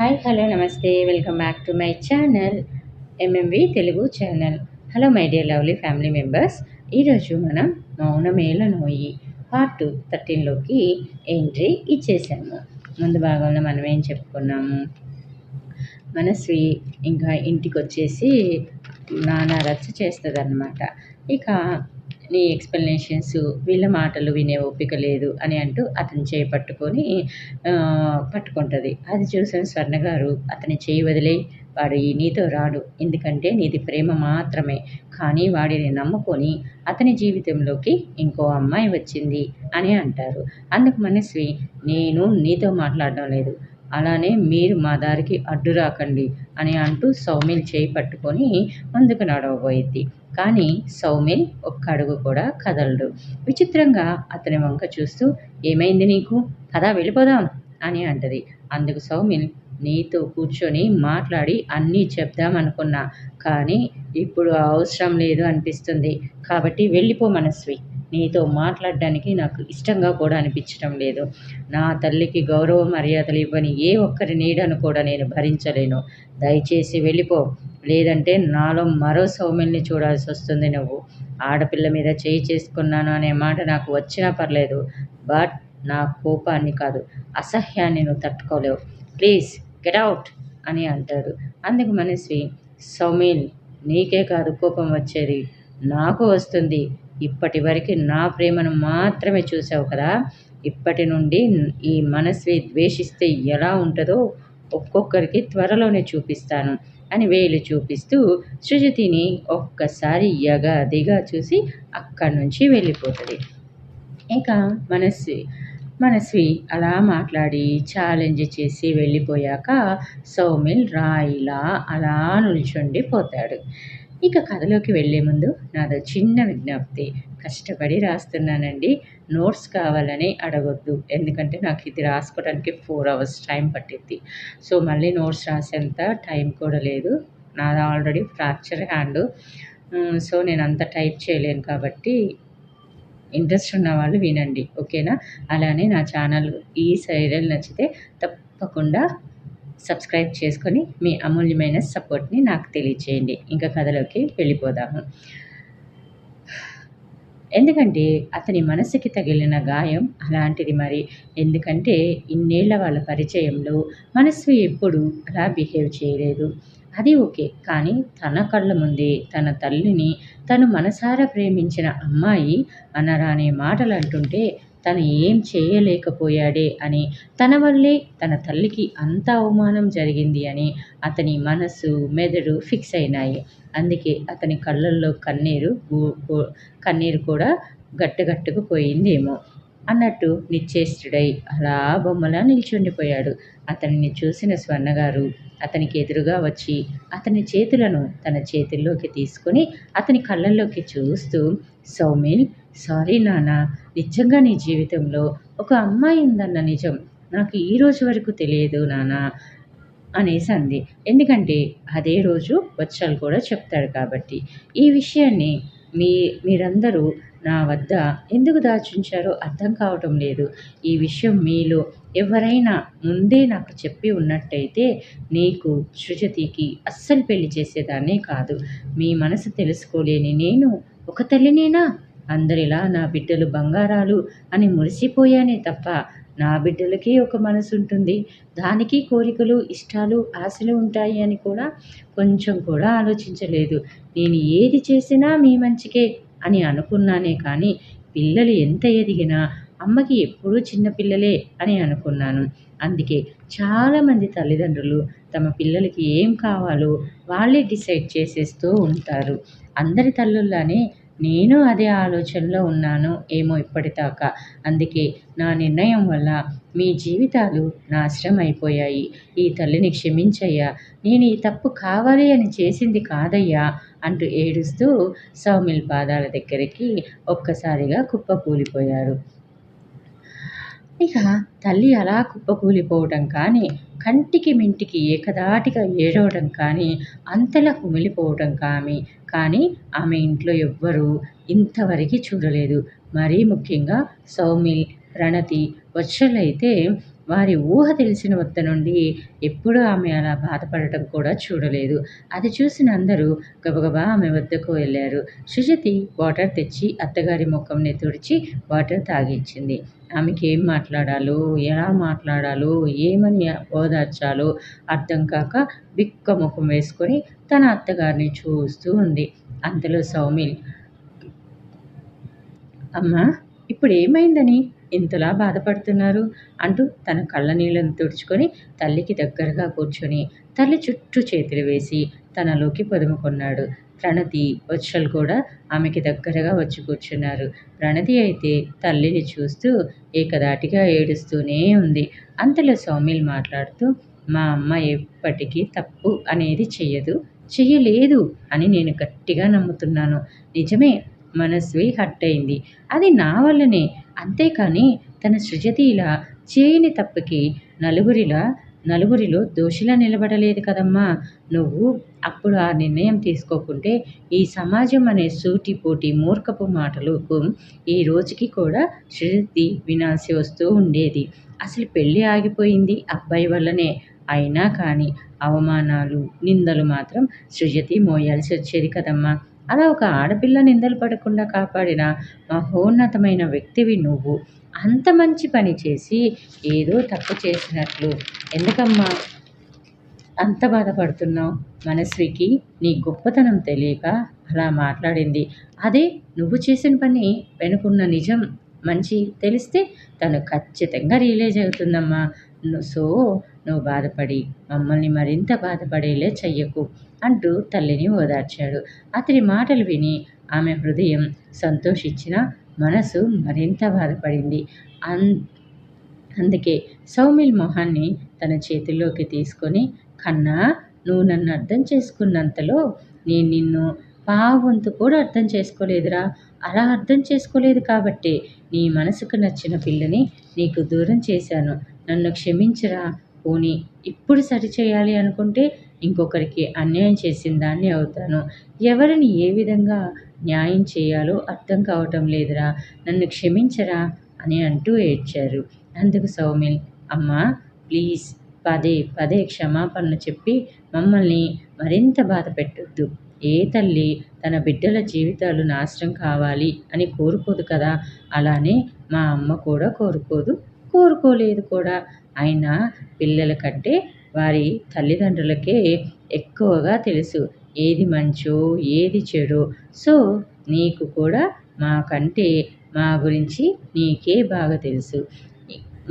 Hi hello namaste. Welcome back to my channel MMV Telugu channel. Hello my dear lovely family members. ఈరోజు మనం Mounamela Noyi part two థర్టీన్లోకి entry ఇచ్చేసాము. ముందు భాగంలో మనం ఏం చెప్పుకున్నాము? మనస్వి ఇంకా ఇంటికి వచ్చేసి నానా రచ్చ చేస్తుంది ఇక నీ ఎక్స్ప్లెనేషన్స్ వీళ్ళ మాటలు వినే ఓపిక లేదు అని అంటూ అతని చేయి పట్టుకొని పట్టుకుంటుంది. అది చూసిన స్వర్ణ గారు అతని చేయి వదిలే వాడు ఈ నీతో రాడు. ఎందుకంటే నీది ప్రేమ మాత్రమే. కానీ వాడిని నమ్ముకొని అతని జీవితంలోకి ఇంకో అమ్మాయి వచ్చింది అని అంటారు. అందుకు మనస్వి నేను నీతో మాట్లాడడం లేదు. అలానే మీరు మా దారికి అడ్డు రాకండి. అని అంటూ సౌమిల్ చేయి పట్టుకొని ముందుకు నడవబోయిద్ది కానీ సౌమిల్ ఒక్క అడుగు కూడా కదలడు. విచిత్రంగా అతని వంక చూస్తూ ఏమైంది నీకు? పదా వెళ్ళిపోదాం అని అంటది. అందుకు సౌమిల్ నీతో కూర్చొని మాట్లాడి అన్నీ చెప్దామనుకున్నా కానీ ఇప్పుడు అవసరం లేదు అనిపిస్తుంది. కాబట్టి వెళ్ళిపో మనస్వి. నీతో మాట్లాడడానికి నాకు ఇష్టంగా కూడా అనిపించడం లేదు. నా తల్లికి గౌరవ మర్యాదలు ఇవ్వని ఏ ఒక్కరి నీడను కూడా నేను భరించలేను. దయచేసి వెళ్ళిపో. లేదంటే నాలో మరో సౌమ్యుల్ని చూడాల్సి వస్తుంది నువ్వు. ఆడపిల్ల మీద చేయి చేసుకున్నాను అనే మాట నాకు వచ్చినా పర్లేదు. బట్ నా కోపాన్ని కాదు అసహ్యాన్ని నువ్వు తట్టుకోలేవు. ప్లీజ్ గెట్ అవుట్ అని అంటాడు. అందుకు మనిషి సౌమిల్ నీకే కాదు కోపం వచ్చేది. నాకు వస్తుంది. ఇప్పటి వరకు నా ప్రేమను మాత్రమే చూసావు కదా. ఇప్పటి నుండి ఈ మనస్వి ద్వేషిస్తే ఎలా ఉంటుందో ఒక్కొక్కరికి త్వరలోనే చూపిస్తాను అని వేలు చూపిస్తూ సృజతిని ఒక్కసారి యగాదిగా చూసి అక్కడి నుంచి వెళ్ళిపోతుంది. ఇక మనస్వి మనస్వి అలా మాట్లాడి ఛాలెంజ్ చేసి వెళ్ళిపోయాక సౌమిల్ రాయిలా అలా నిల్చుండిపోతాడు ఇక కథలోకి వెళ్ళే ముందు నాదో చిన్న విజ్ఞప్తి. కష్టపడి రాస్తున్నానండి. నోట్స్ కావాలని అడగొద్దు. ఎందుకంటే నాకు ఇది రాసుకోవడానికి ఫోర్ అవర్స్ టైం పట్టింది సో మళ్ళీ నోట్స్ రాసేంత టైం కూడా లేదు. నాది ఆల్రెడీ ఫ్రాక్చర్ హ్యాండ్. సో నేను అంత టైప్ చేయలేను కాబట్టి ఇంట్రెస్ట్ ఉన్న వాళ్ళు వినండి. ఓకేనా? అలానే నా ఛానల్ ఈ సీరియల్ నచ్చితే తప్పకుండా సబ్స్క్రైబ్ చేసుకొని మీ అమూల్యమైన సపోర్ట్ని నాకు తెలియచేయండి. ఇంకా కథలోకి వెళ్ళిపోదాము. ఎందుకంటే అతని మనసుకి తగిలిన గాయం అలాంటిది మరి. ఎందుకంటే ఇన్నేళ్ళ వాళ్ళ పరిచయంలో మనసు ఎప్పుడు అలా బిహేవ్ చేయలేదు. అది ఓకే. కానీ తన కళ్ళ ముందే తన తల్లిని తను మనసారా ప్రేమించిన అమ్మాయి అనరానే మాటలు అంటుంటే తను ఏం చేయలేకపోయాడే అని తన వల్లే తన తల్లికి అంత అవమానం జరిగింది అని అతని మనసు మెదడు ఫిక్స్ అయినాయి. అందుకే అతని కళ్ళల్లో కన్నీరు కన్నీరు కూడా గట్టగట్టుకుపోయిందేమో అన్నట్టు నిశ్చేష్టుడై అలా బొమ్మలా నిల్చుండిపోయాడు అతనిని చూసిన స్వర్ణగారు అతనికి ఎదురుగా వచ్చి అతని చేతులను తన చేతుల్లోకి తీసుకొని అతని కళ్ళల్లోకి చూస్తూ సౌమిన్ సారీ నాన్న నిజంగా నీ జీవితంలో ఒక అమ్మాయి ఉందన్న నిజం నాకు ఈ రోజు వరకు తెలియదు నాన్న అనేసి అంది ఎందుకంటే అదే రోజు వచ్చాలు కూడా చెప్తాడు కాబట్టి. ఈ విషయాన్ని మీ మీరందరూ నా వద్ద ఎందుకు దాచుంచారో అర్థం కావటం లేదు. ఈ విషయం మీలో ఎవరైనా ముందే నాకు చెప్పి ఉన్నట్టయితే నీకు సృజతికి అస్సలు పెళ్ళి చేసేదాన్నే కాదు. మీ మనసు తెలుసుకోలేని నేను ఒక తల్లినేనా? అందరిలా నా బిడ్డలు బంగారాలు అని మురిసిపోయానే తప్ప నా బిడ్డలకి ఒక మనసు ఉంటుంది దానికి కోరికలు ఇష్టాలు ఆశలు ఉంటాయి అని కూడా కొంచెం కూడా ఆలోచించలేదు. నేను ఏది చేసినా మీ మంచికే అని అనుకున్నానే కానీ పిల్లలు ఎంత ఎదిగినా అమ్మకి ఎప్పుడూ చిన్నపిల్లలే అని అనుకున్నాను. అందుకే చాలామంది తల్లిదండ్రులు తమ పిల్లలకి ఏం కావాలో వాళ్ళే డిసైడ్ చేసేస్తూ ఉంటారు. అందరి తల్లుల్లానే నేను అదే ఆలోచనలో ఉన్నాను ఏమో ఇప్పటిదాకా. అందుకే నా నిర్ణయం వల్ల మీ జీవితాలు నాశనం అయిపోయాయి. ఈ తల్లిని క్షమించయ్యా. నేను ఈ తప్పు కావాలి అని చేసింది కాదయ్యా అంటూ ఏడుస్తూ సౌమిల్ పాదాల దగ్గరికి ఒక్కసారిగా కుప్పకూలిపోయారు ఇక తల్లి అలా కుప్పకూలిపోవడం కానీ కంటికి మింటికి ఏకదాటిగా ఏడవడం కానీ అంతలా కుమిలిపోవడం కానీ కానీ ఆమె ఇంట్లో ఎవ్వరూ ఇంతవరకు చూడలేదు. మరీ ముఖ్యంగా సౌమి ప్రణతి వచ్చలైతే వారి ఊహ తెలిసిన వద్ద నుండి ఎప్పుడూ ఆమె అలా బాధపడటం కూడా చూడలేదు. అది చూసిన అందరూ గబగబా ఆమె వద్దకు వెళ్ళారు. సుజతి వాటర్ తెచ్చి అత్తగారి ముఖంని తుడిచి వాటర్ తాగించింది. ఆమెకి ఏం మాట్లాడాలో ఎలా మాట్లాడాలో ఏమని ఓదార్చాలో అర్థం కాక బిక్క ముఖం వేసుకొని తన అత్తగారిని చూస్తూ ఉంది. అంతలో సౌమిల్ అమ్మా ఇప్పుడు ఏమైందని? ఇంతలా బాధపడుతున్నారు? అంటూ తన కళ్ళ నీళ్ళను తుడుచుకొని తల్లికి దగ్గరగా కూర్చొని తల్లి చుట్టూ చేతులు వేసి తనలోకి పొదుముకున్నాడు. ప్రణతి వచ్చలు కూడా ఆమెకి దగ్గరగా వచ్చి కూర్చున్నారు. ప్రణతి అయితే తల్లిని చూస్తూ ఏకదాటిగా ఏడుస్తూనే ఉంది. అంతలో సౌమిల్ మాట్లాడుతూ మా అమ్మ ఎప్పటికీ తప్పు అనేది చెయ్యదు చెయ్యలేదు అని నేను గట్టిగా నమ్ముతున్నాను. నిజమే మనస్వి హట్ అయింది అది నా వల్లనే. అంతేకాని తన సృజతిలా చేయని తప్పకి నలుగురిలా నలుగురిలో దోషిలా నిలబడలేదు కదమ్మా. నువ్వు అప్పుడు ఆ నిర్ణయం తీసుకోకుంటే ఈ సమాజం అనే సూటిపోటి మూర్ఖపు మాటలకు ఈ రోజుకి కూడా శృతి వినాల్సి వస్తూ ఉండేది. అసలు పెళ్ళి ఆగిపోయింది అబ్బాయి వల్లనే. అయినా కానీ అవమానాలు నిందలు మాత్రం సృజతి మోయాల్సి వచ్చేది కదమ్మా. అలా ఒక ఆడపిల్ల నిందలు పడకుండా కాపాడిన మహోన్నతమైన వ్యక్తివి నువ్వు. అంత మంచి పని చేసి ఏదో తప్పు చేసినట్లు. ఎందుకమ్మా? అంత బాధపడుతున్నావు? మనస్వికి నీ గొప్పతనం తెలియక అలా మాట్లాడింది. అదే నువ్వు చేసిన పని వెనుకున్న నిజం. మంచి తెలిస్తే తను ఖచ్చితంగా రియలైజ్ అవుతుందమ్మా. సో నువ్వు బాధపడి మమ్మల్ని మరింత బాధపడేలే చెయ్యకు అంటూ తల్లిని ఓదార్చాడు. అతని మాటలు విని ఆమె హృదయం సంతోషించిన మనసు మరింత బాధపడింది. అన్ అందుకే సౌమిల్ మొహాన్ని తన చేతిలోకి తీసుకొని కన్నా నువ్వు నన్ను అర్థం చేసుకున్నంతలో నేను నిన్ను పావంతు కూడా అర్థం చేసుకోలేదురా. అలా అర్థం చేసుకోలేదు కాబట్టి నీ మనసుకు నచ్చిన పిల్లని నీకు దూరం చేశాను. నన్ను క్షమించరా. పోనీ ఇప్పుడు సరిచేయాలి అనుకుంటే ఇంకొకరికి అన్యాయం చేసిన దాన్ని అవుతాను. ఎవరిని ఏ విధంగా న్యాయం చేయాలో అర్థం కావటం లేదురా. నన్ను క్షమించరా అని అంటూ ఏడ్చారు. అందుకు సౌమిల్ అమ్మా ప్లీజ్ పదే పదే క్షమాపణలు చెప్పి మమ్మల్ని మరింత బాధ పెట్టొద్దు. ఏ తల్లి తన బిడ్డల జీవితాలు నాశనం కావాలి అని కోరుకోదు కదా? అలానే మా అమ్మ కూడా కోరుకోదు. కోరుకోలేదు కూడా. అయినా పిల్లల కంటే వారి తల్లిదండ్రులకే ఎక్కువగా తెలుసు. ఏది మంచో ఏది చెడో. సో నీకు కూడా మాకంటే మా గురించి నీకే బాగా తెలుసు.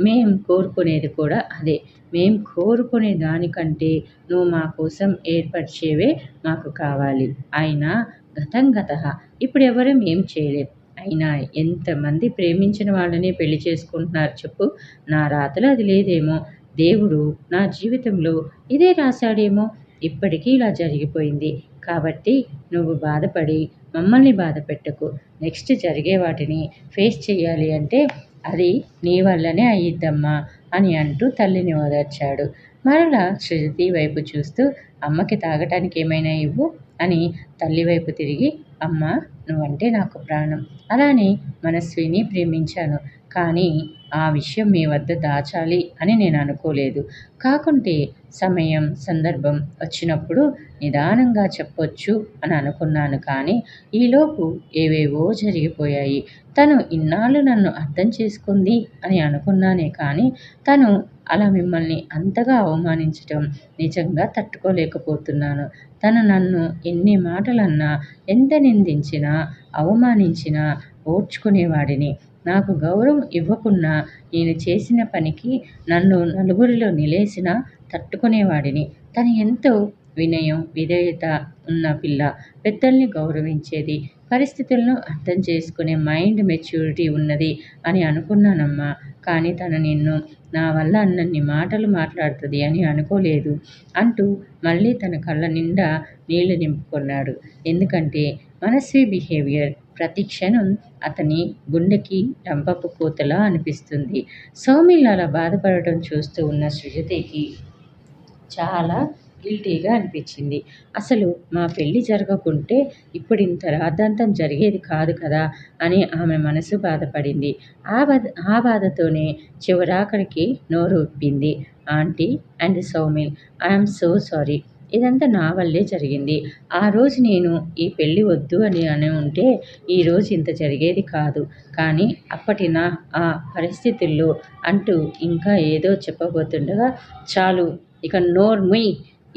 మేం కోరుకునేది కూడా అదే. మేం కోరుకునే దానికంటే నువ్వు మా కోసం ఏర్పరిచేవే మాకు కావాలి. అయినా గతం గత. ఇప్పుడు ఎవరు ఏం చేయలేం. అయినా ఎంతమంది ప్రేమించిన వాళ్ళనే పెళ్ళి చేసుకుంటున్నారు చెప్పు? నా రాతలో అది లేదేమో. దేవుడు నా జీవితంలో ఇదే రాశాడేమో. ఇప్పటికీ ఇలా జరిగిపోయింది. కాబట్టి నువ్వు బాధపడి మమ్మల్ని బాధ పెట్టకు నెక్స్ట్ జరిగే వాటిని ఫేస్ చేయాలి అంటే అది నీ వల్లనే అయ్యిద్దమ్మా అని అంటూ తల్లిని ఓదార్చాడు. మరలా శృతి వైపు చూస్తూ అమ్మకి తాగటానికి ఏమైనా ఇవ్వు అని తల్లి వైపు తిరిగి అమ్మ నువ్వంటే నాకు ప్రాణం. అలానే మనస్విని ప్రేమించాను. కానీ ఆ విషయం మీ వద్ద దాచాలి అని నేను అనుకోలేదు. కాకుంటే సమయం సందర్భం వచ్చినప్పుడు నిదానంగా చెప్పొచ్చు అని అనుకున్నాను కానీ ఈలోపు ఏవేవో జరిగిపోయాయి. తను ఇన్నాళ్ళు నన్ను అర్థం చేసుకుంది అని అనుకున్నానే కానీ తను అలా మిమ్మల్ని అంతగా అవమానించటం నిజంగా తట్టుకోలేకపోతున్నాను. తను నన్ను ఎన్ని మాటలన్నా ఎంత నిందించినా అవమానించినా ఓర్చుకునేవాడిని. నాకు గౌరవం ఇవ్వకున్నా నేను చేసిన పనికి నన్ను నలుగురిలో నిలేసినా తట్టుకునేవాడిని. తను ఎంతో వినయం విధేయత ఉన్న పిల్ల పెద్దల్ని గౌరవించేది పరిస్థితులను అర్థం చేసుకునే మైండ్ మెచ్యూరిటీ ఉన్నది అని అనుకున్నానమ్మా. కానీ తను నిన్ను నా వల్ల అన్నన్ని మాటలు మాట్లాడుతుంది అని అనుకోలేదు అంటూ మళ్ళీ తన కళ్ళ నిండా నీళ్ళు నింపుకున్నాడు. ఎందుకంటే మనస్వి బిహేవియర్ ప్రతి క్షణం అతని గుండెకి రంపపు కూతలా అనిపిస్తుంది. సౌమిల్ అలా బాధపడటం చూస్తూ ఉన్న సృజతికి చాలా గిల్టీగా అనిపించింది. అసలు మా పెళ్ళి జరగకుంటే ఇప్పుడు ఇంత రాద్ధాంతం జరిగేది కాదు కదా అని ఆమె మనసు బాధపడింది. ఆ బాధ ఆ బాధతోనే చివరాఖరికి నోరు ఉప్పింది aunty and Saumil I'm so sorry. ఇదంతా నా వల్లే జరిగింది. ఆ రోజు నేను ఈ పెళ్ళి వద్దు అని అని ఉంటే ఈరోజు ఇంత జరిగేది కాదు. కానీ అప్పటి నా ఆ పరిస్థితుల్లో అంటూ ఇంకా ఏదో చెప్పబోతుండగా చాలు ఇక నోర్ మీ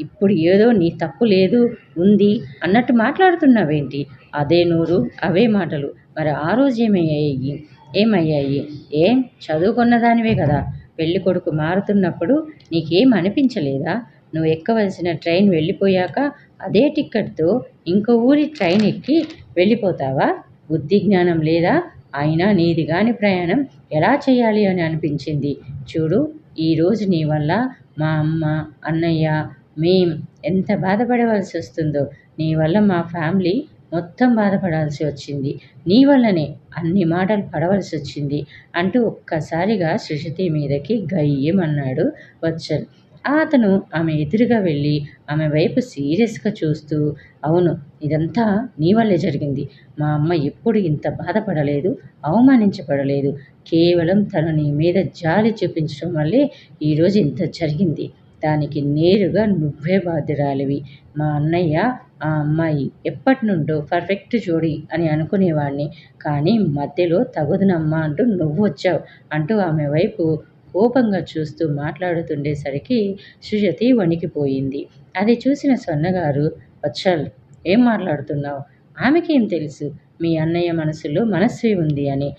ఇప్పుడు ఏదో నీ తప్పు లేదు ఉంది అన్నట్టు మాట్లాడుతున్నావేంటి? అదే నోరు అవే మాటలు. మరి ఆ రోజు ఏమయ్యాయి? ఏమయ్యాయి? ఏం? చదువుకున్న దానివే కదా. పెళ్ళి కొడుకు మారుతున్నప్పుడు నీకేం అనిపించలేదా? నువ్వు ఎక్కవలసిన ట్రైన్ వెళ్ళిపోయాక అదే టిక్కెట్తో ఇంకో ఊరి ట్రైన్ ఎక్కి వెళ్ళిపోతావా? బుద్ధి జ్ఞానం లేదా? అయినా నీది కాని ప్రయాణం ఎలా చేయాలి అని అనిపించింది. చూడు ఈరోజు నీ వల్ల మా అమ్మ అన్నయ్య మేం ఎంత బాధపడవలసి వస్తుందో నీ వల్ల మా ఫ్యామిలీ మొత్తం బాధపడాల్సి వచ్చింది. నీ వల్లనే అన్ని మాటలు పడవలసి వచ్చింది అంటూ ఒక్కసారిగా శృషతి మీదకి గయ్యమన్నాడు వచ్చన్ అతను ఆమె ఎదురుగా వెళ్ళి ఆమె వైపు సీరియస్గా చూస్తూ అవును ఇదంతా నీ వల్లే జరిగింది. మా అమ్మ ఎప్పుడు ఇంత బాధపడలేదు అవమానించబడలేదు. కేవలం తను నీ మీద జాలి చూపించడం వల్లే ఈరోజు ఇంత జరిగింది. దానికి నేరుగా నువ్వే బాధ్యురాలివి. మా అన్నయ్య ఆ అమ్మాయి ఎప్పటి నుండో పర్ఫెక్ట్ జోడి అని అనుకునేవాడిని కానీ మధ్యలో తగుదనమ్మా అంటూ నువ్వు వచ్చావు అంటూ ఆమె వైపు కోపంగా చూస్తూ మాట్లాడుతుండేసరికి సుజతి వణికిపోయింది. అది చూసిన సొన్నగారు వచ్చాల్ ఏం మాట్లాడుతున్నావు? ఆమెకేం తెలుసు? మీ అన్నయ్య మనసులో మనస్వి ఉంది అని.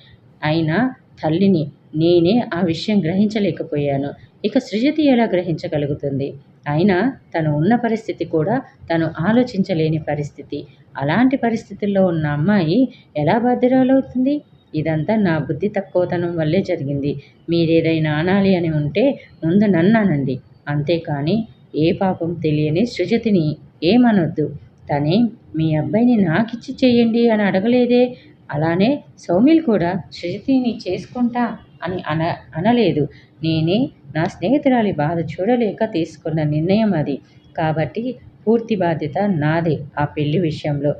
అయినా తల్లిని నేనే ఆ విషయం గ్రహించలేకపోయాను. ఇక సృజతి ఎలా గ్రహించగలుగుతుంది? అయినా తను ఉన్న పరిస్థితి కూడా తను ఆలోచించలేని పరిస్థితి. అలాంటి పరిస్థితుల్లో ఉన్న అమ్మాయి ఎలా బాధ్యురాలవుతుంది? ఇదంతా నా బుద్ధి తక్కువతనం వల్లే జరిగింది. మీరేదైనా అనాలి అని ఉంటే ముందు నన్నానండి అంతేకాని ఏ పాపం తెలియని సృజతిని ఏమనొద్దు. తనే మీ అబ్బాయిని నాకిచ్చి చేయండి అని అడగలేదే? అలానే సౌమిల్ కూడా సృజతిని చేసుకుంటా అని అన అనలేదు. నేనే నా స్నేహితురాలి బాధ చూడలేక తీసుకున్న నిర్ణయం అది. కాబట్టి పూర్తి బాధ్యత నాదే ఆ పెళ్ళి విషయంలో.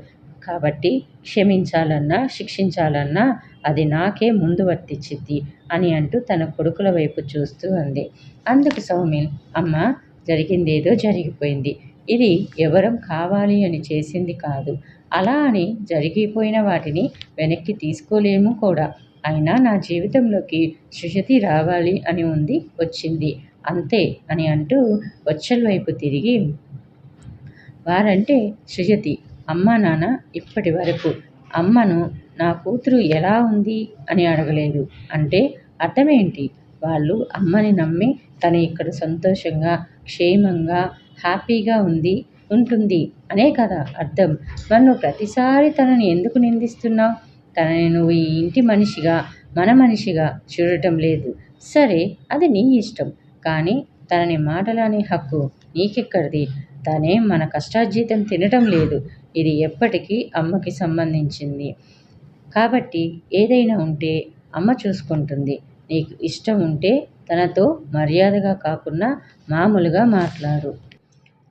కాబట్టి క్షమించాలన్నా శిక్షించాలన్నా అది నాకే ముందు వర్తిచ్చిద్ది అని అంటూ తన కొడుకుల వైపు చూస్తూ అంది. అందుకు సౌమిన్ అమ్మ జరిగిందేదో జరిగిపోయింది. ఇది ఎవరం కావాలి అని చేసింది కాదు. అలా అని జరిగిపోయిన వాటిని వెనక్కి తీసుకోలేము కూడా. అయినా నా జీవితంలోకి సృజతి రావాలి అని ఉంది వచ్చింది. అంతే అని అంటూ వచ్చల్ వైపు తిరిగి వారంటే సుజతి అమ్మ నాన్న ఇప్పటి వరకు అమ్మను నా కూతురు ఎలా ఉంది అని అడగలేదు. అంటే అర్థమేంటి? వాళ్ళు అమ్మని నమ్మి తను ఇక్కడ సంతోషంగా క్షేమంగా హ్యాపీగా ఉంది ఉంటుంది అనే కదా అర్థం. నన్ను ప్రతిసారి తనని ఎందుకు నిందిస్తున్నావు? తనని నువ్వు ఈ ఇంటి మనిషిగా మన మనిషిగా చూడటం లేదు. సరే అది నీ ఇష్టం. కానీ తనని మాటలానే హక్కు నీకెక్కడిది? తనే మన కష్టార్జితం తినటం లేదు. ఇది ఎప్పటికీ అమ్మకి సంబంధించింది. కాబట్టి ఏదైనా ఉంటే అమ్మ చూసుకుంటుంది. నీకు ఇష్టం ఉంటే తనతో మర్యాదగా కాకుండా మామూలుగా మాట్లాడు.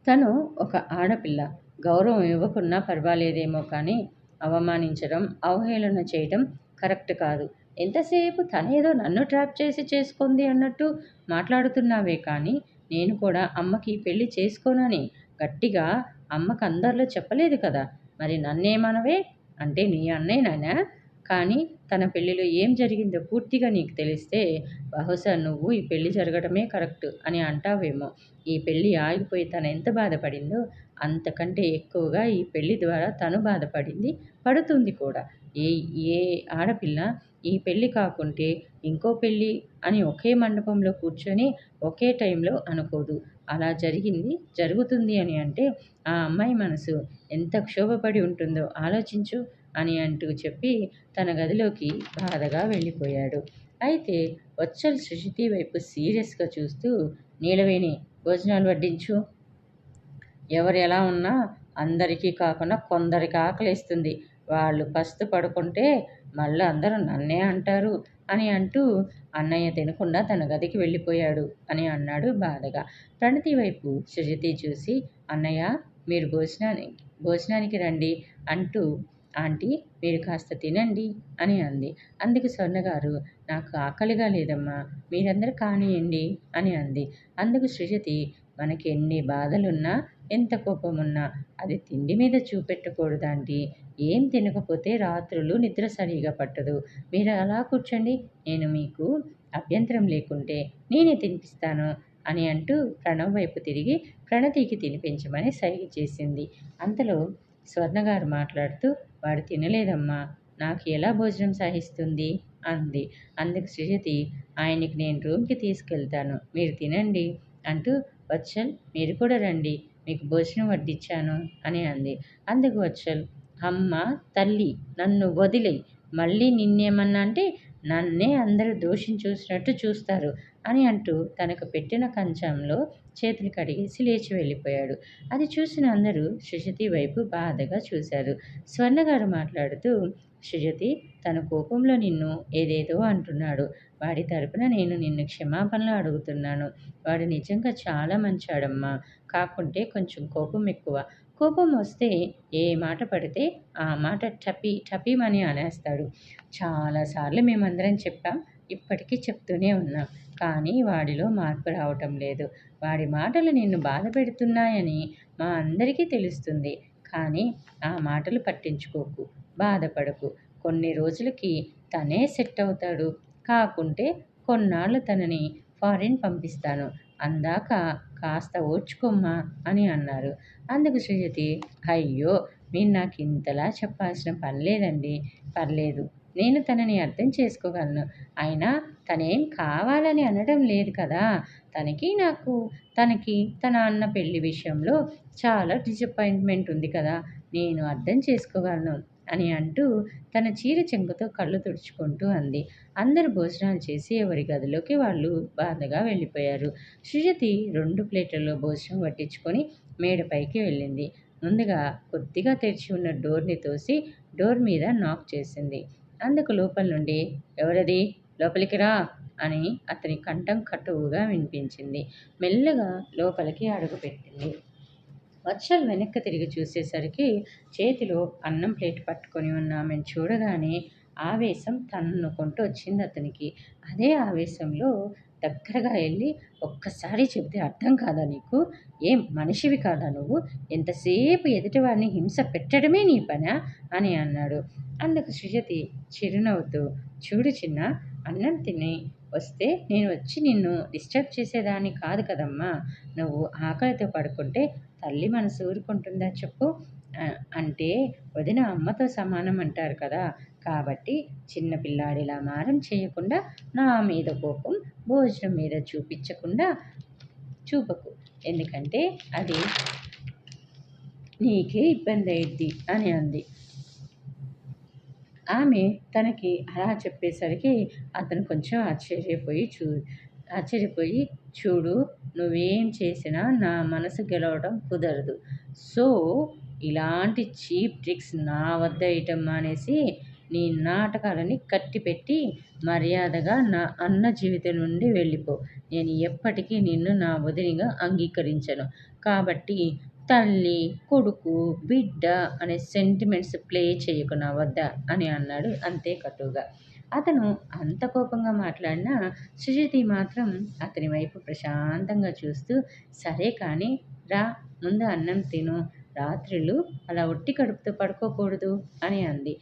తను ఒక ఆడపిల్ల. గౌరవం ఇవ్వకున్నా పర్వాలేదేమో కానీ అవమానించడం అవహేళన చేయడం కరెక్ట్ కాదు. ఎంతసేపు తనేదో నన్ను ట్రాప్ చేసి చేసుకుంది అన్నట్టు మాట్లాడుతున్నావే కానీ నేను కూడా అమ్మకి పెళ్ళి చేసుకోనని గట్టిగా అమ్మకు అందరిలో చెప్పలేదు కదా. మరి నన్నేమనవే? అంటే నీ అన్నయ్యనా కానీ తన పెళ్ళిలో ఏం జరిగిందో పూర్తిగా నీకు తెలిస్తే బహుశా నువ్వు ఈ పెళ్ళి జరగడమే కరెక్ట్ అని అంటావేమో. ఈ పెళ్ళి ఆగిపోయి తను ఎంత బాధపడిందో అంతకంటే ఎక్కువగా ఈ పెళ్ళి ద్వారా తను బాధపడింది పడుతుంది కూడా. ఏ ఏ ఆడపిల్ల ఈ పెళ్ళి కాకుంటే ఇంకో పెళ్ళి అని ఒకే మండపంలో కూర్చొని ఒకే టైంలో అనుకోదు. అలా జరిగింది జరుగుతుంది అని అంటే ఆ అమ్మాయి మనసు ఎంత క్షోభపడి ఉంటుందో ఆలోచించు. అని అంటూ చెప్పి తన గదిలోకి బాధగా వెళ్ళిపోయాడు. అయితే వచ్చల్ సుశృతి వైపు సీరియస్గా చూస్తూ నీలవేణి భోజనాలు వడ్డించు. ఎవరు ఎలా ఉన్నా అందరికీ కాకుండా కొందరికి ఆకలిస్తుంది. వాళ్ళు పస్తు పడుకుంటే మళ్ళీ అందరూ నన్నే అంటారు అని అంటూ అన్నయ్య తినకుండా తన గదికి వెళ్ళిపోయాడు అని అన్నాడు బాధగా. ప్రణతి వైపు సుజతి చూసి అన్నయ్య మీరు భోజనానికి భోజనానికి రండి అంటూ ఆంటీ మీరు కాస్త తినండి అని అంది. అందుకు స్వర్ణగారు నాకు ఆకలిగా లేదమ్మా మీరందరూ కానియండి అని అంది. అందుకు సృజతి మనకి ఎన్ని బాధలున్నా ఎంత కోపమున్నా అది తిండి మీద చూపెట్టకూడదండి ఏం తినకపోతే రాత్రులు నిద్ర సరిగా పట్టదు. మీరు అలా కూర్చోండి నేను మీకు అభ్యంతరం లేకుంటే నేనే తినిపిస్తాను అని అంటూ ప్రణవ్ వైపు తిరిగి ప్రణతికి తినిపించమని సైగ చేసింది. అంతలో స్వర్ణగారు మాట్లాడుతూ వాడు తినలేదమ్మా నాకు ఎలా భోజనం సహిస్తుంది? అంది. అందుకు సుజతి ఆయనకి నేను రూమ్కి తీసుకెళ్తాను. మీరు తినండి అంటూ వచ్చల్ మీరు కూడా రండి మీకు భోజనం వడ్డించాను అని అంది. అందుకు వచ్చల్ అమ్మ తల్లి నన్ను వదిలే మళ్ళీ నిన్నేమన్నా అంటే నన్నే అందరూ దోషం చూసినట్టు చూస్తారు. అని అంటూ తనకు పెట్టిన కంచంలో చేతులు కడిగేసి లేచి వెళ్ళిపోయాడు. అది చూసిన అందరూ సుజతి వైపు బాధగా చూశారు. స్వర్ణగారు మాట్లాడుతూ సుజతి తన కోపంలో నిన్ను ఏదేదో అంటున్నాడు. వాడి తరపున నేను నిన్ను క్షమాపణలు అడుగుతున్నాను. వాడు నిజంగా చాలా మంచాడమ్మా. కాకుంటే కొంచెం కోపం ఎక్కువ. కోపం వస్తే ఏ మాట పడితే ఆ మాట టపి టపీమని అనేస్తాడు. చాలాసార్లు మేమందరం చెప్పాం. ఇప్పటికీ చెప్తూనే ఉన్నాం. కానీ వాడిలో మార్పు రావటం లేదు. వాడి మాటలు నిన్ను బాధ పెడుతున్నాయని మా అందరికీ తెలుస్తుంది. కానీ ఆ మాటలు పట్టించుకోకు బాధపడకు. కొన్ని రోజులకి తనే సెట్ అవుతాడు. కాకుంటే కొన్నాళ్ళు తనని ఫారిన్ పంపిస్తాను. అందాక కాస్త ఓర్చుకోమ్మా అని అన్నారు. అందుకు సుజతి అయ్యో మీరు నాకు ఇంతలా చెప్పాల్సిన పని లేదండి. పర్లేదు. నేను తనని అర్థం చేసుకోగలను. అయినా తనేం కావాలని అనడం లేదు కదా? తనకి నాకు తనకి తన అన్న పెళ్ళి విషయంలో చాలా డిసప్పాయింట్మెంట్ ఉంది కదా? నేను అర్థం చేసుకోగలను అని అంటూ తన చీర చెంగుతో కళ్ళు తుడుచుకుంటూ అంది. అందరు భోజనాలు చేసి ఎవరి గదిలోకి వాళ్ళు బాధగా వెళ్ళిపోయారు. సుజతి రెండు ప్లేట్లలో భోజనం పట్టించుకొని మేడపైకి వెళ్ళింది. ముందుగా కొద్దిగా తెరిచి ఉన్న డోర్ని తోసి డోర్ మీద నాక్ చేసింది. అందుకు లోపల నుండి ఎవరది? లోపలికి రా అని అతని కంఠం కటువుగా వినిపించింది. మెల్లగా లోపలికి అడుగుపెట్టింది వర్షల్ వెనక్కి తిరిగి చూసేసరికి చేతిలో అన్నం ప్లేట్ పట్టుకొని ఉన్న ఆమెను చూడగానే ఆవేశం తన్నుకుంటూ వచ్చింది అతనికి. అదే ఆవేశంలో దగ్గరగా వెళ్ళి ఒక్కసారి చెబితే అర్థం కాదా నీకు? ఏం మనిషివి కాదా నువ్వు? ఎంతసేపు ఎదుటివారిని హింస పెట్టడమే నీ పనా? అని అన్నాడు. అందుకు సుజతి చిరునవ్వుతూ చూడు చిన్న అన్నం తిని వస్తే నేను వచ్చి నిన్ను డిస్టర్బ్ చేసేదాన్ని కాదు కదమ్మా. నువ్వు ఆకలితో పడుకుంటే తల్లి మనసు ఊరుకుంటుందా చెప్పు. అంటే వదిన అమ్మతో సమానం అంటారు కదా. కాబట్టి చిన్నపిల్లాడిలా మారం చేయకుండా నా మీద కోపం భోజనం మీద చూపించకుండా చూపకు. ఎందుకంటే అది నీకే ఇబ్బంది అయ్యిద్ది అని అంది. ఆమె తనకి అలా చెప్పేసరికి అతను కొంచెం ఆశ్చర్యపోయి చూ ఆశ్చర్యపోయి చూడు నువ్వేం చేసినా నా మనసు గెలవడం కుదరదు. సో ఇలాంటి చీప్ ట్రిక్స్ నా వద్ద వేయటం మానేసి నీ నాటకాలని కట్టిపెట్టి మర్యాదగా నా అన్న జీవితం నుండి వెళ్ళిపో. నేను ఎప్పటికీ నిన్ను నా వదినిగా అంగీకరించను. కాబట్టి తల్లి కొడుకు బిడ్డ అనే సెంటిమెంట్స్ ప్లే చేయకు నా వద్ద అని అన్నాడు అంతే కటుగా అతను అంత కోపంగా మాట్లాడినా సుజీతి మాత్రం అతని వైపు ప్రశాంతంగా చూస్తూ సరే కానీ రా ముందు అన్నం తిను. రాత్రులు అలా ఒట్టి కడుపుతో పడుకోకూడదు అని అంది.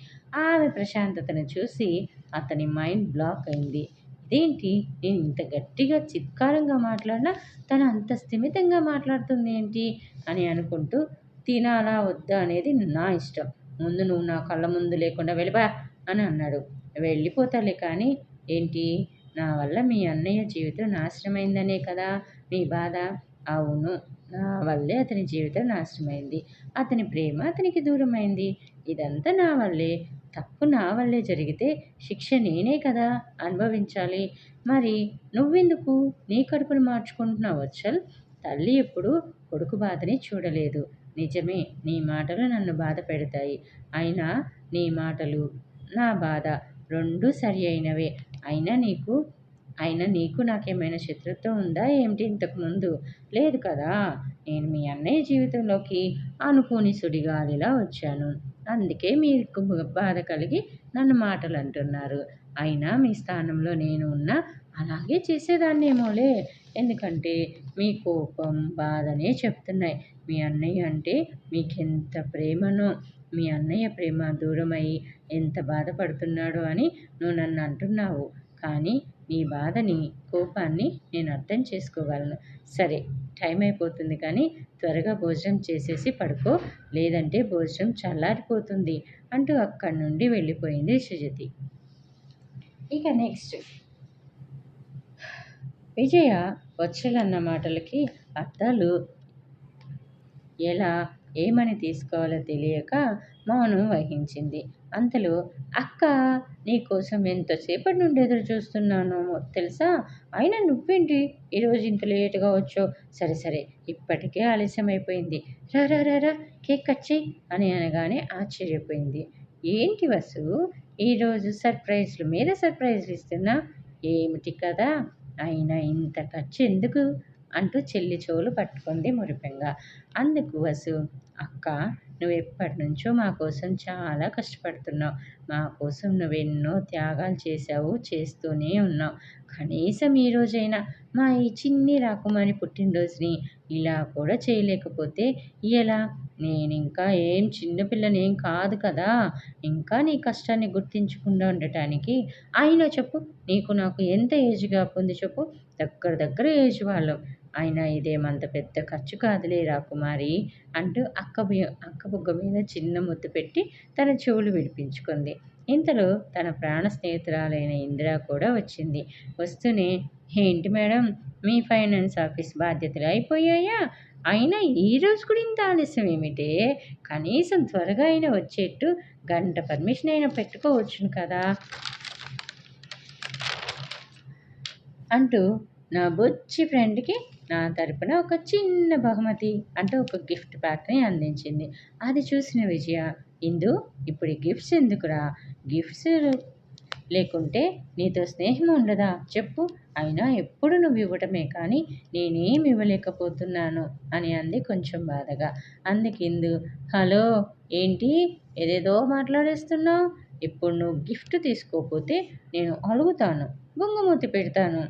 ఆమె ప్రశాంతతను చూసి అతని మైండ్ బ్లాక్ అయింది. ఇదేంటి? నేను ఇంత గట్టిగా చిత్కారంగా మాట్లాడినా తను అంత స్థిమితంగా మాట్లాడుతుంది ఏంటి? అని అనుకుంటూ తినాలా వద్దా అనేది నా ఇష్టం. ముందు నువ్వు నా కళ్ళ ముందు లేకుండా వెళ్ళిపా అని అన్నాడు. వెళ్ళిపోతాలే కానీ ఏంటి? నా వల్ల మీ అన్నయ్య జీవితం నాశనమైందనే కదా మీ బాధ? అవును. వల్లే అతని జీవితం నాశనమైంది. అతని ప్రేమ అతనికి దూరమైంది. ఇదంతా నా వల్లే. తప్పు నా వల్లే జరిగితే శిక్ష నేనే కదా అనుభవించాలి. మరి నువ్వెందుకు నీ కడుపును మార్చుకుంటున్నావు వచ్చల్ తల్లి ఎప్పుడు కొడుకు బాధని చూడలేదు. నిజమే నీ మాటలు నన్ను బాధ పెడతాయి. అయినా నీ మాటలు నా బాధ రెండు సరి అయినవే. అయినా నీకు అయినా నీకు నాకేమైనా శత్రుత్వం ఉందా ఏమిటి ఇంతకుముందు? లేదు కదా. నేను మీ అన్నయ్య జీవితంలోకి అనుకోని సుడిగాలిలా వచ్చాను. అందుకే మీకు బాధ కలిగి నన్ను మాటలు అంటున్నారు అయినా మీ స్థానంలో నేను ఉన్నా అలాగే చేసేదాన్నేమోలే. ఎందుకంటే మీ కోపం బాధనే చెప్తున్నాయి. మీ అన్నయ్య అంటే మీకెంత ప్రేమనో మీ అన్నయ్య ప్రేమ దూరమై ఎంత బాధపడుతున్నాడో అని నువ్వు నన్ను అంటున్నావు. కానీ నీ బాధని కోపాన్ని నేను అర్థం చేసుకోగలను. సరే టైం అయిపోతుంది కానీ త్వరగా భోజనం చేసేసి పడుకో. లేదంటే భోజనం చల్లారిపోతుంది అంటూ అక్కడి నుండి వెళ్ళిపోయింది సుజతి. ఇక నెక్స్ట్. విజయ వచ్చలన్న మాటలకి అర్థాలు ఎలా ఏమని తీసుకోవాలో తెలియక మౌనం వహించింది. అంతలో అక్క నీకోసం ఎంతసేపటి నుండి ఎదురు చూస్తున్నాను తెలుసా? అయినా నువ్వేంటి ఈరోజు ఇంత లేటుగా వచ్చో సరే సరే ఇప్పటికే ఆలస్యం అయిపోయింది రా రా రా రా కేక్ కచ్చి అని అనగానే ఆశ్చర్యపోయింది. ఏంటి వసు ఈరోజు సర్ప్రైజ్లు మీద సర్ప్రైజ్లు ఇస్తున్నా? ఏమిటి కదా? అయినా ఇంత ఖర్చు ఎందుకు? అంటూ చెల్లి చెవులు పట్టుకుంది మురిపెంగా. అందుకు వసు అక్క నువ్వు ఎప్పటి నుంచో మా కోసం చాలా కష్టపడుతున్నావు. మా కోసం నువ్వెన్నో త్యాగాలు చేసావు చేస్తూనే ఉన్నావు. కనీసం ఈరోజైనా మా ఈ చిన్ని రాకుమారి పుట్టినరోజుని ఇలా కూడా చేయలేకపోతే ఎలా? నేను ఇంకా ఏం చిన్నపిల్లనేం కాదు కదా. ఇంకా నీ కష్టాన్ని గుర్తించకుండా ఉండటానికి అయినా చెప్పు. నీకు నాకు ఎంత ఏజ్ గ్యాప్ ఉంది చెప్పు. దగ్గర దగ్గర ఏజ్ వాళ్ళం. అయినా ఇదేమంత పెద్ద ఖర్చు కాదులే రాకుమారి అంటూ అక్క అక్క బుగ్గ మీద చిన్న ముద్దు పెట్టి తన చెవులు విడిపించుకుంది. ఇంతలో తన ప్రాణ స్నేహితురాలైన ఇందిర కూడా వచ్చింది. వస్తూనే ఏంటి మేడం మీ ఫైనాన్స్ ఆఫీస్ బాధ్యతలు అయిపోయాయా? అయినా ఈ రోజు కూడా ఇంత ఆలస్యం ఏమిటే? కనీసం త్వరగా అయినా వచ్చేట్టు గంట పర్మిషన్ అయినా పెట్టుకోవచ్చును కదా? అంటూ నా బొచ్చి ఫ్రెండ్కి నా తరపున ఒక చిన్న బహుమతి అంటే ఒక గిఫ్ట్ ప్యాక్ని అందించింది. అది చూసిన విజయ ఇందు ఇప్పుడు గిఫ్ట్స్ ఎందుకురా? గిఫ్ట్స్ లేకుంటే నీతో స్నేహం ఉండదా? చెప్పు. అయినా ఎప్పుడు నువ్వు ఇవ్వటమే కానీ నేనేమి ఇవ్వలేకపోతున్నాను అని అంది కొంచెం బాధగా. అందుకిందు హలో ఏంటి? ఏదేదో మాట్లాడేస్తున్నావు? ఇప్పుడు నువ్వు గిఫ్ట్ తీసుకోకపోతే నేను అడుగుతాను. బొంగమూతి పెడతాను.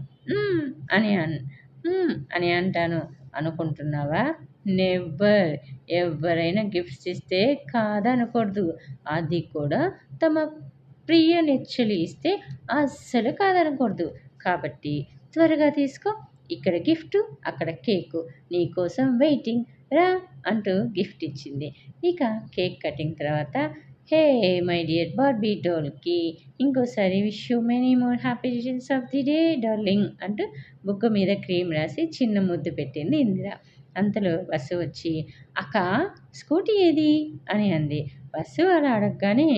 అని అన్ అని అంటాను. అనుకుంటున్నావా? నెవ్వర్ ఎవరైనా గిఫ్ట్స్ ఇస్తే కాదనకూడదు. అది కూడా తమ ప్రియ నెచ్చలు ఇస్తే అస్సలు కాదనకూడదు. కాబట్టి త్వరగా తీసుకో. ఇక్కడ గిఫ్ట్ అక్కడ కేకు. నీకోసం వెయిటింగ్. రా అంటూ గిఫ్ట్ ఇచ్చింది. ఇక కేక్ కటింగ్ తర్వాత హే మై డియర్ బార్బీ డోల్కి. ఇంకోసారి wish you many more happy returns of the day darling అంటూ బుక్ మీద క్రీమ్ రాసి చిన్న ముద్దు పెట్టింది ఇందిర. అంతలో బస్సు వచ్చి అక్క స్కూటీ ఏది? అని అంది. బస్సు అలా అడగగానే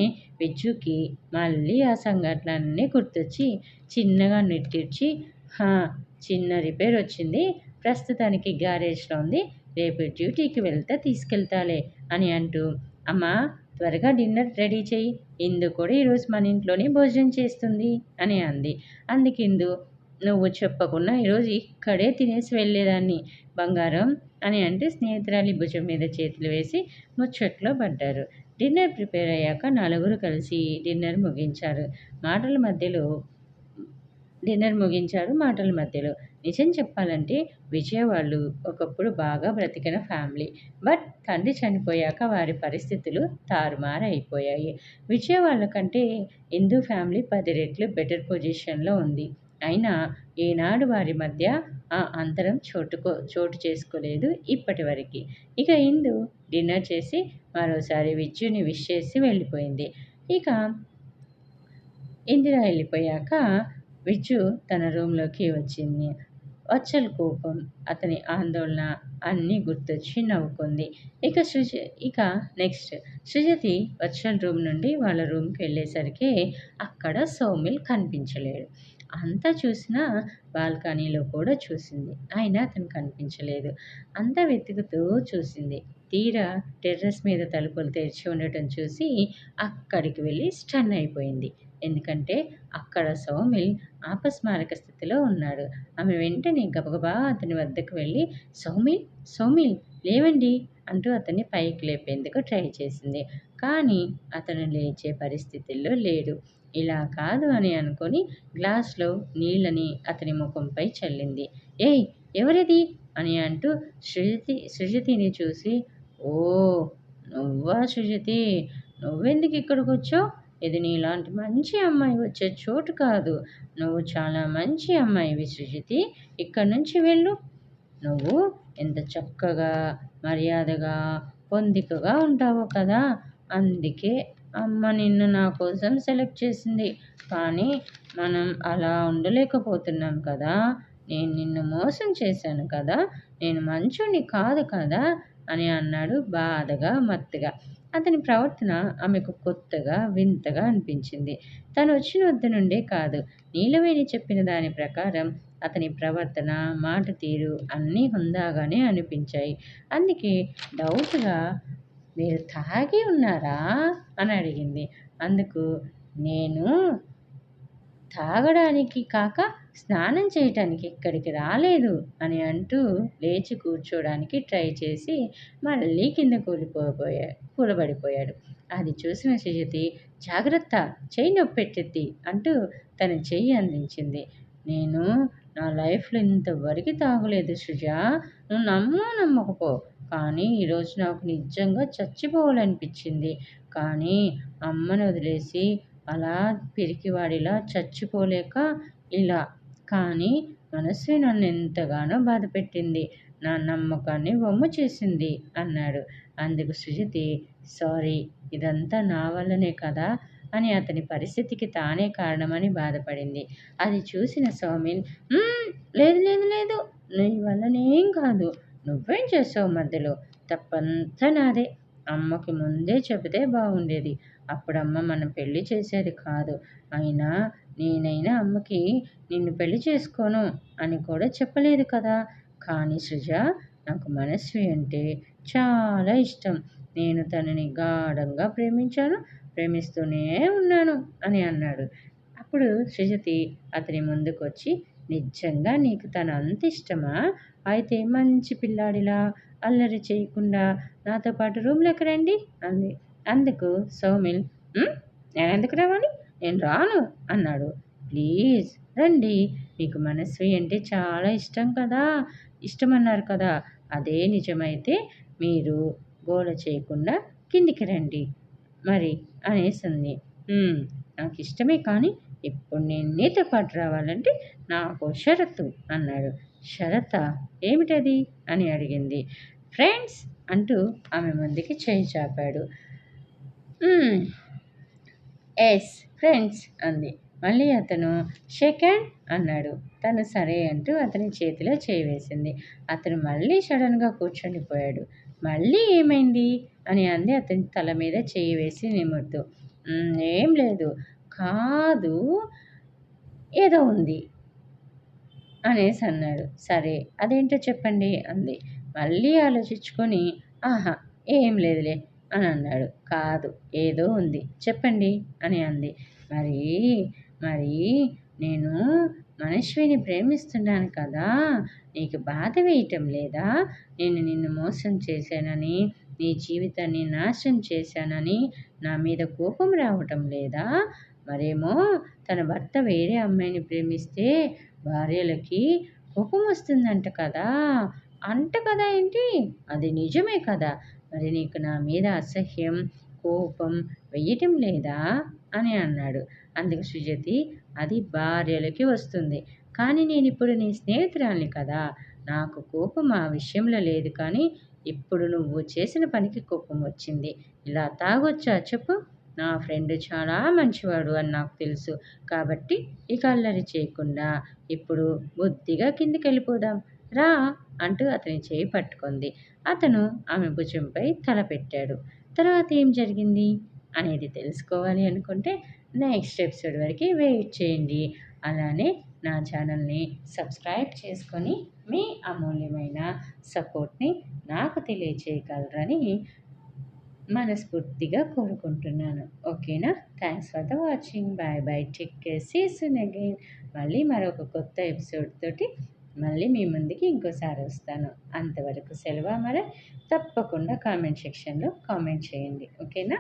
విజ్జుకి మళ్ళీ ఆ సంఘటనలన్నీ గుర్తొచ్చి చిన్నగా నెట్టిర్చి చిన్న రిపేర్ వచ్చింది. ప్రస్తుతానికి గ్యారేజ్లో ఉంది. రేపు డ్యూటీకి వెళ్తే తీసుకెళ్తాలే అని అంటూ అమ్మా త్వరగా డిన్నర్ రెడీ చేయి. ఇందు కూడా ఈరోజు మన ఇంట్లోనే భోజనం చేస్తుంది అని అంది. అందుకిందు నువ్వు చెప్పకుండా ఈరోజు ఇక్కడే తినేసి వెళ్ళేదాన్ని. బంగారం అని అంటే స్నేహితురాలి భుజం మీద చేతులు వేసి ముచ్చట్లో పడ్డారు. డిన్నర్ ప్రిపేర్ అయ్యాక నలుగురు కలిసి డిన్నర్ ముగించారు. మాటల మధ్యలో డిన్నర్ ముగించారు మాటల మధ్యలో. నిజం చెప్పాలంటే విజయ వాళ్ళు ఒకప్పుడు బాగా బ్రతికిన ఫ్యామిలీ. బట్ తండ్రి చనిపోయాక వారి పరిస్థితులు తారుమారైపోయాయి. విజయ వాళ్ళకంటే హిందూ ఫ్యామిలీ పది రెట్లు బెటర్ పొజిషన్లో ఉంది. అయినా ఈనాడు వారి మధ్య ఆ అంతరం చోటుకో చోటు చేసుకోలేదు ఇప్పటి వరకు. ఇక ఇందు డిన్నర్ చేసి మరోసారి విద్యుని విష్ చేసి వెళ్ళిపోయింది. ఇక ఇందిరా వెళ్ళిపోయాక విజ్జు తన రూమ్లోకి వచ్చింది. వచ్చల్ కోపం అతని ఆందోళన అన్నీ గుర్తొచ్చి నవ్వుకుంది. ఇక సృజ ఇక నెక్స్ట్. సృజతి వచ్చల్ రూమ్ నుండి వాళ్ళ రూమ్కి వెళ్ళేసరికి అక్కడ సౌమిల్ కనిపించలేడు అంతా చూసినా బాల్కనీలో కూడా చూసింది. అయినా అతను కనిపించలేదు. అంతా వెతుకుతూ చూసింది. తీరా టెర్రస్ మీద తలుపులు తెరిచి ఉండటం చూసి అక్కడికి వెళ్ళి స్టన్ అయిపోయింది. ఎందుకంటే అక్కడ సౌమిల్ ఆపస్మారక స్థితిలో ఉన్నాడు. ఆమె వెంటనే గబగబా అతని వద్దకు వెళ్ళి సౌమిల్ సౌమిల్ లేవండి అంటూ అతన్ని పైకి లేపేందుకు ట్రై చేసింది. కానీ అతను లేచే పరిస్థితుల్లో లేడు. ఇలా కాదు అని అనుకొని గ్లాస్లో నీళ్ళని అతని ముఖంపై చల్లింది. ఏయ్ ఎవరిది? అని అంటూ సృజతి సృజతిని చూసి ఓ నువ్వా సృజతి? నువ్వెందుకు ఇక్కడికి వచ్చావు ఇది నీలాంటి మంచి అమ్మాయి వచ్చే చోటు కాదు. నువ్వు చాలా మంచి అమ్మాయివి సృజతి. ఇక్కడి నుంచి వెళ్ళు. నువ్వు ఎంత చక్కగా మర్యాదగా పొందికగా ఉంటావో కదా అందుకే అమ్మ నిన్ను నా కోసం సెలెక్ట్ చేసింది. కానీ మనం అలా ఉండలేకపోతున్నాం కదా. నేను నిన్ను మోసం చేశాను కదా. నేను మంచుని కాదు కదా అని అన్నాడు బాధగా మత్తుగా. అతని ప్రవర్తన ఆమెకు కొత్తగా వింతగా అనిపించింది. తను వచ్చిన వద్ద నుండే కాదు నీలవేణి చెప్పిన దాని ప్రకారం అతని ప్రవర్తన మాట తీరు అన్నీ హుందాగానే అనిపించాయి. అందుకే డౌట్గా మీరు తాగి ఉన్నారా? అని అడిగింది. అందుకు నేను తాగడానికి కాక స్నానం చేయటానికి ఇక్కడికి రాలేదు అని అంటూ లేచి కూర్చోడానికి ట్రై చేసి మళ్ళీ కింద కూలిపోయా కూలబడిపోయాడు. అది చూసిన శిశుతి జాగ్రత్త చెయ్యి నొప్పెట్టిద్ది అంటూ తన చెయ్యి అందించింది. నేను నా లైఫ్లో ఇంతవరకు తాగలేదు సుజా. నువ్వు నమ్ము నమ్మకపో. కానీ ఈరోజు నాకు నిజంగా చచ్చిపోవాలనిపించింది. కానీ అమ్మను వదిలేసి అలా పిరికివాడిలా చచ్చిపోలేక ఇలా. కానీ మనస్వి నన్ను ఎంతగానో బాధపెట్టింది. నా నమ్మకాన్ని వమ్ము చేసింది అన్నాడు. అందుకు సుజితి సారీ ఇదంతా నా వల్లనే కదా అని అతని పరిస్థితికి తానే కారణమని బాధపడింది. అది చూసిన సౌమిన్ లేదు లేదు లేదు నీ వల్లనేం కాదు. నువ్వేం చేసావు మధ్యలో? తప్పంతా నాదే. అమ్మకి ముందే చెబితే బాగుండేది అప్పుడమ్మ మనం పెళ్ళి చేసేది కాదు. అయినా నేనైనా అమ్మకి నిన్ను పెళ్ళి చేసుకోను అని కూడా చెప్పలేదు కదా. కానీ సృజ నాకు మనస్వి అంటే చాలా ఇష్టం. నేను తనని గాఢంగా ప్రేమించాను ప్రేమిస్తూనే ఉన్నాను అని అన్నాడు. అప్పుడు సృజతి అతని ముందుకొచ్చి నిజంగా నీకు తన అంత ఇష్టమా? అయితే మంచి పిల్లాడిలా అల్లరి చేయకుండా నాతో పాటు రూమ్లోకి రండి అంది. అందుకు సౌమిల్ నేను ఎందుకు రావాలి? నేను రాను అన్నాడు. ప్లీజ్ రండి. మీకు మనస్వి అంటే చాలా ఇష్టం కదా? ఇష్టమన్నారు కదా? అదే నిజమైతే మీరు గోల చేయకుండా కిందికి రండి. మరి అనేసింది. నాకు ఇష్టమే కానీ ఇప్పుడు నేను నీతో పాటు రావాలంటే నాకు షరతు అన్నాడు. షరత ఏమిటది అని అడిగింది. ఫ్రెండ్స్ అంటూ ఆమె ముందుకి చేయి చాపాడు. ఎస్ ఫ్రెండ్స్ అంది. మళ్ళీ అతను షేక్ అన్నాడు. తను సరే అంటూ అతని చేతిలో చేయి వేసింది. అతను మళ్ళీ సడన్గా కూర్చొనిపోయాడు మళ్ళీ ఏమైంది? అని అంది అతని తల మీద చేయి వేసి నిమురుతూ. ఏం లేదు. కాదు ఏదో ఉంది. అనేసి అన్నాడు. సరే అదేంటో చెప్పండి అంది. మళ్ళీ ఆలోచించుకొని ఆహా ఏం లేదులే అని అన్నాడు. కాదు ఏదో ఉంది చెప్పండి అని అంది. మరి మరి నేను మనశ్విని ప్రేమిస్తున్నాను కదా నీకు బాధ వేయటం లేదా? నేను నిన్ను మోసం చేశానని నీ జీవితాన్ని నాశనం చేశానని నా మీద కోపం రావటం లేదా? మరేమో తన భర్త వేరే అమ్మాయిని ప్రేమిస్తే భార్యలకి కోపం వస్తుందంట కదా. అంట కదా ఏంటి? అది నిజమే కదా. మరి నీకు నా మీద అసహ్యం కోపం వెయ్యటం లేదా? అని అన్నాడు. అందుకు సుజతి అది భార్యలకి వస్తుంది. కానీ నేను ఇప్పుడు నీ స్నేహితురాల్ని కదా. నాకు కోపం ఆ విషయంలో లేదు కానీ ఇప్పుడు నువ్వు చేసిన పనికి కోపం వచ్చింది. ఇలా తాగొచ్చా చెప్పు. నా ఫ్రెండ్ చాలా మంచివాడు అని నాకు తెలుసు. కాబట్టి ఇక అల్లరి చేయకుండా ఇప్పుడు బుద్ధిగా కిందికి వెళ్ళిపోదాం. రా అంటూ అతని చేయి పట్టుకుంది. అతను ఆమె భుజంపై తల పెట్టాడు. తర్వాత ఏం జరిగింది? అనేది తెలుసుకోవాలి అనుకుంటే నెక్స్ట్ ఎపిసోడ్ వరకు వెయిట్ చేయండి. అలానే నా ఛానల్ని సబ్స్క్రైబ్ చేసుకొని మీ అమూల్యమైన సపోర్ట్ని నాకు తెలియచేయగలరని మనస్ఫూర్తిగా కోరుకుంటున్నాను. ఓకేనా? Thanks for the watching bye bye take care see soon again మళ్ళీ మరొక కొత్త ఎపిసోడ్ తోటి మళ్ళీ మీ ముందుకి ఇంకోసారి వస్తాను. అంతవరకు సెలవు మరి తప్పకుండా కామెంట్ సెక్షన్లో కామెంట్ చేయండి. ఓకేనా?